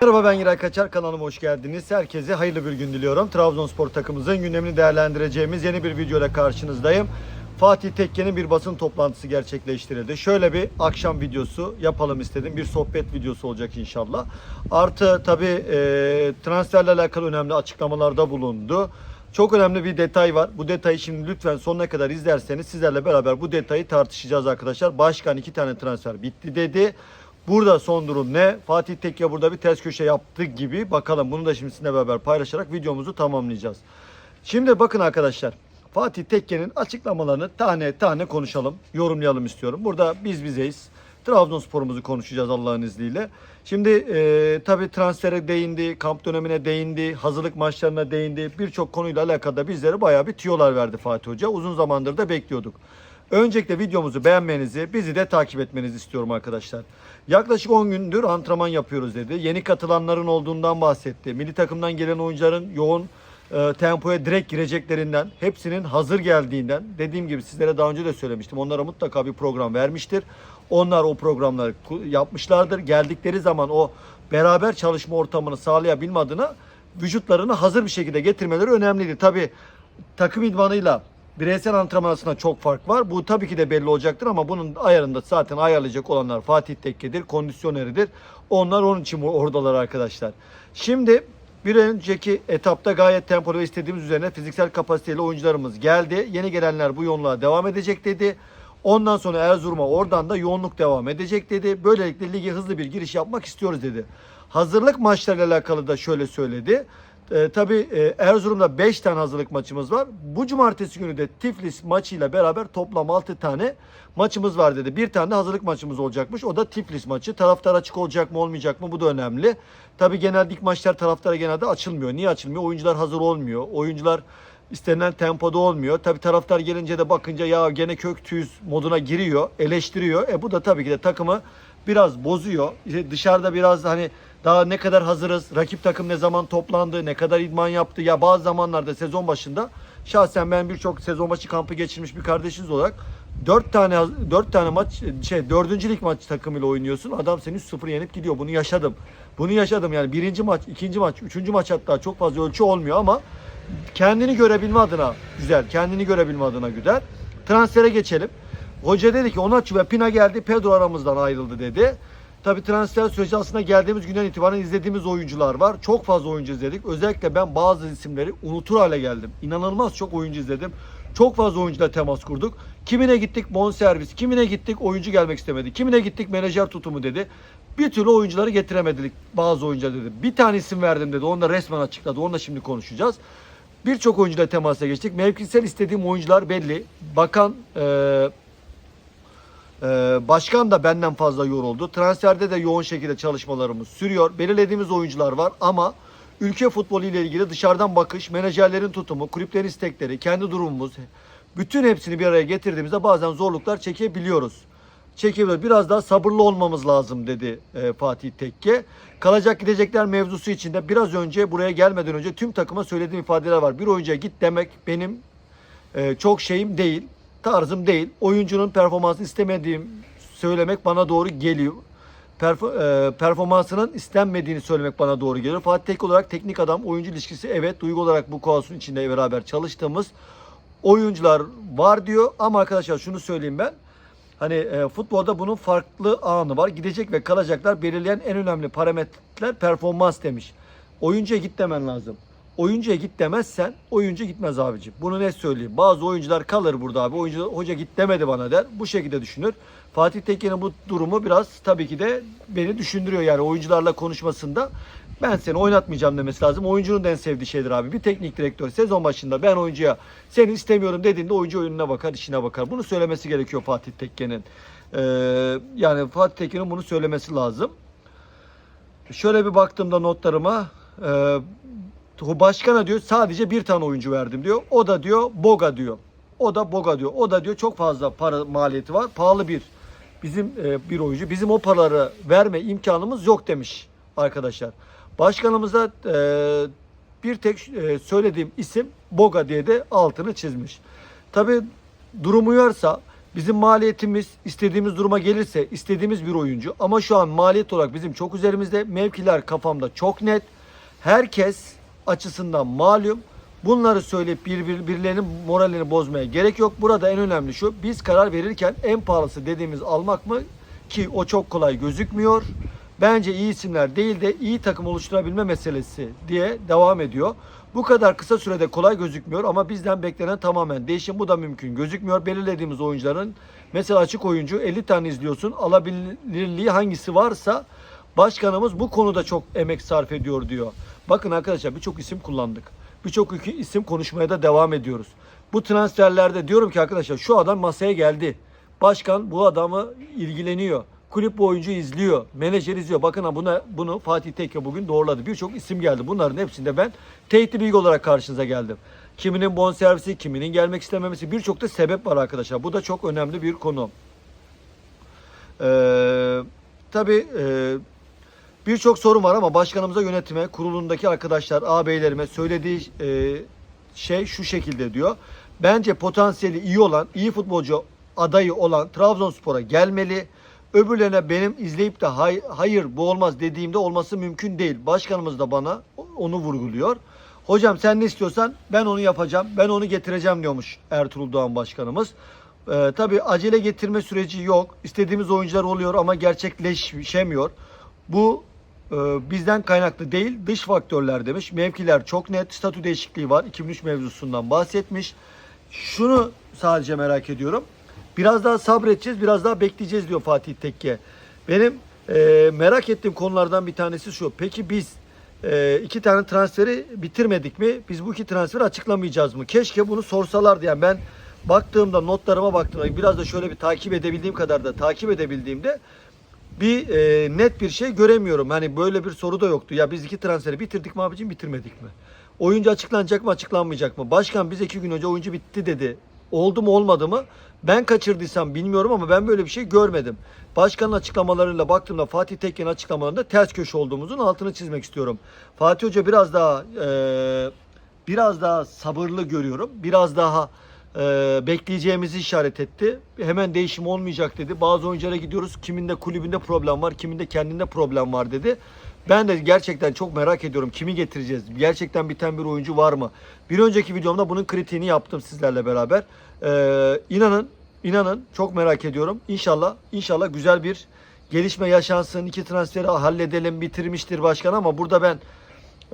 Merhaba ben Giray Kaçar kanalıma hoş geldiniz. Herkese hayırlı bir gün diliyorum. Trabzonspor takımımızın gündemini değerlendireceğimiz yeni bir videoyla karşınızdayım. Fatih Tekke'nin bir basın toplantısı gerçekleştirildi. Şöyle bir akşam videosu yapalım istedim. Bir sohbet videosu olacak inşallah. Artı tabii e, transferle alakalı önemli açıklamalarda bulundu. Çok önemli bir detay var. Bu detayı şimdi lütfen sonuna kadar izlerseniz sizlerle beraber bu detayı tartışacağız arkadaşlar. Başkan iki tane transfer bitti dedi. Burada son durum ne? Fatih Tekke burada bir ters köşe yaptı gibi. Bakalım bunu da şimdi sizinle beraber paylaşarak videomuzu tamamlayacağız. Şimdi bakın arkadaşlar. Fatih Tekke'nin açıklamalarını tane tane konuşalım, yorumlayalım istiyorum. Burada biz bizeyiz. Trabzonspor'umuzu konuşacağız Allah'ın izniyle. Şimdi e, tabii transfere değindi, kamp dönemine değindi, hazırlık maçlarına değindi. Birçok konuyla alakalı bizlere bayağı bir tiyolar verdi Fatih Hoca. Uzun zamandır da bekliyorduk. Öncelikle videomuzu beğenmenizi, bizi de takip etmenizi istiyorum arkadaşlar. Yaklaşık 10 gündür antrenman yapıyoruz dedi. Yeni katılanların olduğundan bahsetti. Milli takımdan gelen oyuncuların yoğun e, tempoya direkt gireceklerinden, hepsinin hazır geldiğinden, dediğim gibi sizlere daha önce de söylemiştim. Onlara mutlaka bir program vermiştir. Onlar o programları yapmışlardır. Geldikleri zaman o beraber çalışma ortamını sağlayabilme adına vücutlarını hazır bir şekilde getirmeleri önemliydi. Tabii takım idmanıyla bireysel antrenman arasında çok fark var. Bu tabii ki de belli olacaktır ama bunun ayarında zaten ayarlayacak olanlar Fatih Tekke'dir, kondisyoneridir. Onlar onun için oradalar arkadaşlar. Şimdi bir önceki etapta gayet tempolu ve istediğimiz üzerine fiziksel kapasiteli oyuncularımız geldi. Yeni gelenler bu yoğunluğa devam edecek dedi. Ondan sonra Erzurum'a oradan da yoğunluk devam edecek dedi. Böylelikle lige hızlı bir giriş yapmak istiyoruz dedi. Hazırlık maçlarıyla alakalı da şöyle söyledi. Ee, tabii e, Erzurum'da 5 tane hazırlık maçımız var. Bu cumartesi günü de Tiflis maçıyla beraber toplam 6 tane maçımız var dedi. Bir tane de hazırlık maçımız olacakmış. O da Tiflis maçı. Taraftar açık olacak mı olmayacak mı bu da önemli. Tabii genelde ilk maçlar taraftara genelde açılmıyor. Niye açılmıyor? Oyuncular hazır olmuyor. Oyuncular istenilen tempoda olmuyor. Tabii taraftar gelince de bakınca ya gene kök moduna giriyor, eleştiriyor. E bu da tabii ki de takımı biraz bozuyor. İşte dışarıda biraz hani daha ne kadar hazırız, rakip takım ne zaman toplandı, ne kadar idman yaptı. Ya bazı zamanlarda sezon başında şahsen ben birçok sezon başı kampı geçirmiş bir kardeşiniz olarak 4 tane 4 tane maç şey 4. lig maç takımıyla oynuyorsun. Adam seni 3-0 yenip gidiyor. Bunu yaşadım. Bunu yaşadım yani birinci maç, ikinci maç, üçüncü maç hatta çok fazla ölçü olmuyor ama kendini görebilme adına güzel. Kendini görebilme adına güzel. Transfere geçelim. Hoca dedi ki Onaçu ve Pina geldi. Pedro aramızdan ayrıldı dedi. Tabi transfer süreci aslında geldiğimiz günden itibaren izlediğimiz oyuncular var. Çok fazla oyuncu izledik. Özellikle ben bazı isimleri unutur hale geldim. İnanılmaz çok oyuncu izledim. Çok fazla oyuncuyla temas kurduk. Kimine gittik bonservis, kimine gittik oyuncu gelmek istemedi. Kimine gittik menajer tutumu dedi. Bir türlü oyuncuları getiremedik bazı oyuncular dedi. Bir tane isim verdim dedi. Onu da resmen açıkladı. Onu şimdi konuşacağız. Birçok oyuncuyla temasa geçtik. Mevkisel istediğim oyuncular belli. Bakan eee ee, başkan da benden fazla yoruldu. Transferde de yoğun şekilde çalışmalarımız sürüyor. Belirlediğimiz oyuncular var ama ülke futbolu ile ilgili dışarıdan bakış, menajerlerin tutumu, kulüplerin istekleri, kendi durumumuz bütün hepsini bir araya getirdiğimizde bazen zorluklar çekebiliyoruz. Çekebiliyoruz. Biraz daha sabırlı olmamız lazım dedi e, Fatih Tekke. Kalacak gidecekler mevzusu içinde biraz önce buraya gelmeden önce tüm takıma söylediğim ifadeler var. Bir oyuncuya git demek benim e, çok şeyim değil, tarzım değil. Oyuncunun performansını istemediğim söylemek bana doğru geliyor. E, performansının istenmediğini söylemek bana doğru geliyor. Fatih Tekke olarak teknik adam, oyuncu ilişkisi evet duygu olarak bu kuasun içinde beraber çalıştığımız oyuncular var diyor. Ama arkadaşlar şunu söyleyeyim ben. Hani e, futbolda bunun farklı anı var. Gidecek ve kalacaklar belirleyen en önemli parametreler performans demiş. Oyuncuya git demen lazım. Oyuncuya git demezsen oyuncu gitmez abicim. Bunu ne söyleyeyim? Bazı oyuncular kalır burada abi. Oyuncu hoca git demedi bana der. Bu şekilde düşünür. Fatih Tekke'nin bu durumu biraz tabii ki de beni düşündürüyor yani oyuncularla konuşmasında. Ben seni oynatmayacağım demesi lazım. Oyuncunun da en sevdiği şeydir abi. Bir teknik direktör sezon başında ben oyuncuya seni istemiyorum dediğinde oyuncu oyununa bakar, işine bakar. Bunu söylemesi gerekiyor Fatih Tekke'nin. Ee, yani Fatih Tekke'nin bunu söylemesi lazım. Şöyle bir baktığımda notlarıma e, başkana diyor sadece bir tane oyuncu verdim diyor. O da diyor Boga diyor. O da Boga diyor. O da diyor çok fazla para maliyeti var. Pahalı bir bizim e, bir oyuncu. Bizim o paraları verme imkanımız yok demiş arkadaşlar. Başkanımıza e, bir tek e, söylediğim isim Boga diye de altını çizmiş. Tabi durum uyarsa Bizim maliyetimiz istediğimiz duruma gelirse istediğimiz bir oyuncu ama şu an maliyet olarak bizim çok üzerimizde. Mevkiler kafamda çok net. Herkes açısından malum. Bunları söyleyip bir, bir- moralini bozmaya gerek yok. Burada en önemli şu. Biz karar verirken en pahalısı dediğimiz almak mı? Ki o çok kolay gözükmüyor. Bence iyi isimler değil de iyi takım oluşturabilme meselesi diye devam ediyor. Bu kadar kısa sürede kolay gözükmüyor ama bizden beklenen tamamen değişim. Bu da mümkün gözükmüyor. Belirlediğimiz oyuncuların mesela açık oyuncu 50 tane izliyorsun. Alabilirliği hangisi varsa başkanımız bu konuda çok emek sarf ediyor diyor. Bakın arkadaşlar birçok isim kullandık. Birçok isim konuşmaya da devam ediyoruz. Bu transferlerde diyorum ki arkadaşlar şu adam masaya geldi. Başkan bu adamı ilgileniyor. Kulüp bu oyuncuyu izliyor. Menajer izliyor. Bakın ha buna, bunu Fatih Tekke bugün doğruladı. Birçok isim geldi. Bunların hepsinde ben teyitli bilgi olarak karşınıza geldim. Kiminin bonservisi, kiminin gelmek istememesi birçok da sebep var arkadaşlar. Bu da çok önemli bir konu. Ee, tabii e, birçok sorun var ama başkanımıza yönetime, kurulundaki arkadaşlar, ağabeylerime söylediği e, şey şu şekilde diyor. Bence potansiyeli iyi olan, iyi futbolcu adayı olan Trabzonspor'a gelmeli. Öbürlerine benim izleyip de hay- hayır bu olmaz dediğimde olması mümkün değil. Başkanımız da bana onu vurguluyor. Hocam sen ne istiyorsan ben onu yapacağım, ben onu getireceğim diyormuş Ertuğrul Doğan Başkanımız. Ee, tabii acele getirme süreci yok. İstediğimiz oyuncular oluyor ama gerçekleşemiyor. Bu bizden kaynaklı değil, dış faktörler demiş. Mevkiler çok net, statü değişikliği var. 2003 mevzusundan bahsetmiş. Şunu sadece merak ediyorum. Biraz daha sabredeceğiz, biraz daha bekleyeceğiz diyor Fatih Tekke. Benim e, merak ettiğim konulardan bir tanesi şu. Peki biz e, iki tane transferi bitirmedik mi? Biz bu iki transferi açıklamayacağız mı? Keşke bunu sorsalardı. Yani ben baktığımda, notlarıma baktığımda biraz da şöyle bir takip edebildiğim kadar da takip edebildiğimde bir e, net bir şey göremiyorum. Hani böyle bir soru da yoktu. Ya biz iki transferi bitirdik mi abicim bitirmedik mi? Oyuncu açıklanacak mı açıklanmayacak mı? Başkan bize iki gün önce oyuncu bitti dedi. Oldu mu olmadı mı? Ben kaçırdıysam bilmiyorum ama ben böyle bir şey görmedim. Başkanın açıklamalarıyla baktığımda Fatih Tekke'nin açıklamalarında ters köşe olduğumuzun altını çizmek istiyorum. Fatih Hoca biraz daha e, biraz daha sabırlı görüyorum. Biraz daha bekleyeceğimizi işaret etti. Hemen değişim olmayacak dedi. Bazı oyunculara gidiyoruz. Kiminde kulübünde problem var, kiminde kendinde problem var dedi. Ben de gerçekten çok merak ediyorum. Kimi getireceğiz? Gerçekten biten bir oyuncu var mı? Bir önceki videomda bunun kritiğini yaptım sizlerle beraber. Ee, inanın, inanın çok merak ediyorum. İnşallah, inşallah güzel bir gelişme yaşansın. İki transferi halledelim, bitirmiştir başkan ama burada ben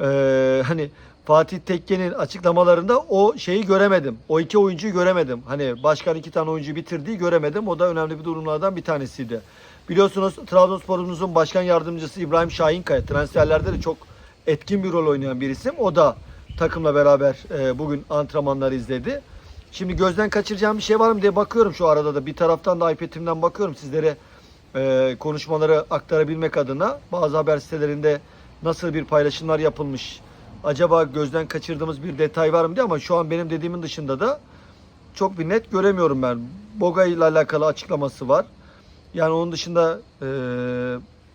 ee, hani Fatih Tekke'nin açıklamalarında o şeyi göremedim. O iki oyuncuyu göremedim. Hani başkan iki tane oyuncu bitirdiği göremedim. O da önemli bir durumlardan bir tanesiydi. Biliyorsunuz Trabzonspor'umuzun başkan yardımcısı İbrahim Şahinkaya transferlerde de çok etkin bir rol oynayan bir isim. O da takımla beraber e, bugün antrenmanları izledi. Şimdi gözden kaçıracağım bir şey var mı diye bakıyorum şu arada da. Bir taraftan da iPad'imden bakıyorum sizlere e, konuşmaları aktarabilmek adına. Bazı haber sitelerinde nasıl bir paylaşımlar yapılmış. Acaba gözden kaçırdığımız bir detay var mı diye ama şu an benim dediğimin dışında da çok bir net göremiyorum ben. Boga ile alakalı açıklaması var. Yani onun dışında e,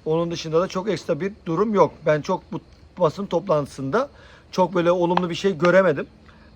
onun dışında da çok ekstra bir durum yok. Ben çok bu basın toplantısında çok böyle olumlu bir şey göremedim.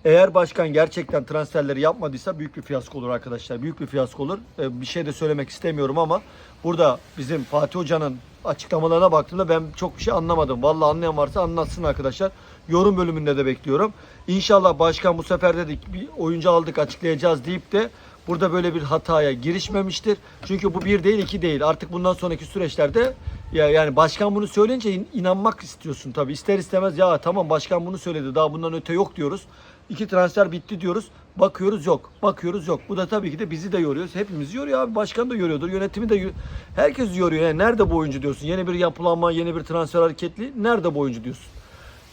Eğer başkan gerçekten transferleri yapmadıysa büyük bir fiyasko olur arkadaşlar. Büyük bir fiyasko olur. E, bir şey de söylemek istemiyorum ama burada bizim Fatih Hoca'nın açıklamalarına baktığımda ben çok bir şey anlamadım. Vallahi anlayan varsa anlatsın arkadaşlar. Yorum bölümünde de bekliyorum. İnşallah başkan bu sefer dedik bir oyuncu aldık açıklayacağız deyip de burada böyle bir hataya girişmemiştir. Çünkü bu bir değil iki değil. Artık bundan sonraki süreçlerde ya yani başkan bunu söyleyince in- inanmak istiyorsun tabii. İster istemez ya tamam başkan bunu söyledi daha bundan öte yok diyoruz. İki transfer bitti diyoruz. Bakıyoruz yok. Bakıyoruz yok. Bu da tabii ki de bizi de yoruyoruz. Hepimizi yoruyor abi. Başkan da yoruyordur. Yönetimi de yo- herkes yoruyor. Yani nerede bu oyuncu diyorsun? Yeni bir yapılanma, yeni bir transfer hareketli. Nerede bu oyuncu diyorsun?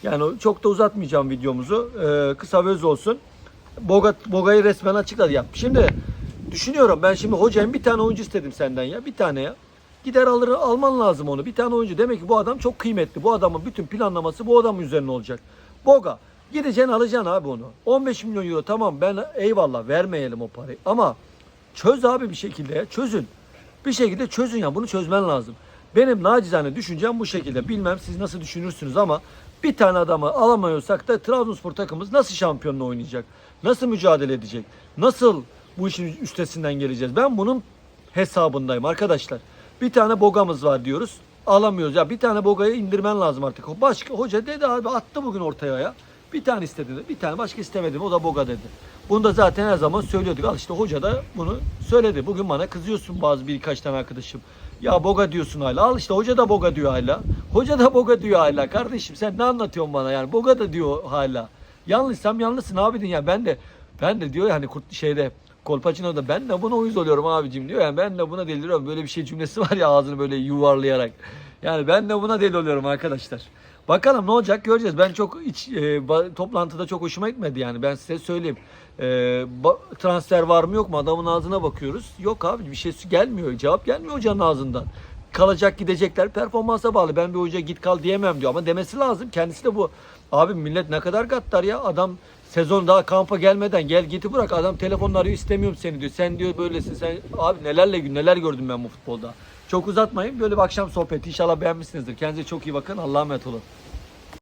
Yani çok da uzatmayacağım videomuzu. Ee, kısa ve öz olsun. Boga, Boga'yı resmen açıkladı ya. Şimdi düşünüyorum ben şimdi hocam bir tane oyuncu istedim senden ya. Bir tane ya. Gider alır alman lazım onu. Bir tane oyuncu. Demek ki bu adam çok kıymetli. Bu adamın bütün planlaması bu adamın üzerine olacak. Boga. Gideceksin alacaksın abi onu. 15 milyon euro tamam ben eyvallah vermeyelim o parayı. Ama çöz abi bir şekilde ya. Çözün. Bir şekilde çözün ya. Bunu çözmen lazım. Benim nacizane düşüncem bu şekilde. Bilmem siz nasıl düşünürsünüz ama bir tane adamı alamıyorsak da Trabzonspor takımımız nasıl şampiyonla oynayacak? Nasıl mücadele edecek? Nasıl bu işin üstesinden geleceğiz. Ben bunun hesabındayım arkadaşlar. Bir tane bogamız var diyoruz. Alamıyoruz. Ya bir tane bogayı indirmen lazım artık. Başka hoca dedi abi attı bugün ortaya ya. Bir tane istedi. Bir tane başka istemedim. O da boga dedi. Bunu da zaten her zaman söylüyorduk. Al işte hoca da bunu söyledi. Bugün bana kızıyorsun bazı birkaç tane arkadaşım. Ya boga diyorsun hala. Al işte hoca da boga diyor hala. Hoca da boga diyor hala. Kardeşim sen ne anlatıyorsun bana yani? Boga da diyor hala. Yanlışsam yanlışsın abidin ya. Ben de ben de diyor ya hani kurt şeyde Kolpaçino'da ben de buna uyuz oluyorum abicim diyor. Yani ben de buna deliriyorum. Böyle bir şey cümlesi var ya ağzını böyle yuvarlayarak. Yani ben de buna deli oluyorum arkadaşlar. Bakalım ne olacak göreceğiz. Ben çok iç e, toplantıda çok hoşuma gitmedi yani. Ben size söyleyeyim. E, transfer var mı yok mu? Adamın ağzına bakıyoruz. Yok abi bir şey gelmiyor. Cevap gelmiyor hocanın ağzından. Kalacak gidecekler performansa bağlı. Ben bir hoca git kal diyemem diyor ama demesi lazım. Kendisi de bu. Abi millet ne kadar gaddar ya. Adam sezon daha kampa gelmeden gel giti bırak. Adam telefonla arıyor istemiyorum seni diyor. Sen diyor böylesin. Sen abi nelerle neler gördüm ben bu futbolda. Çok uzatmayın. Böyle bir akşam sohbeti. İnşallah beğenmişsinizdir. Kendinize çok iyi bakın. Allah'a emanet olun.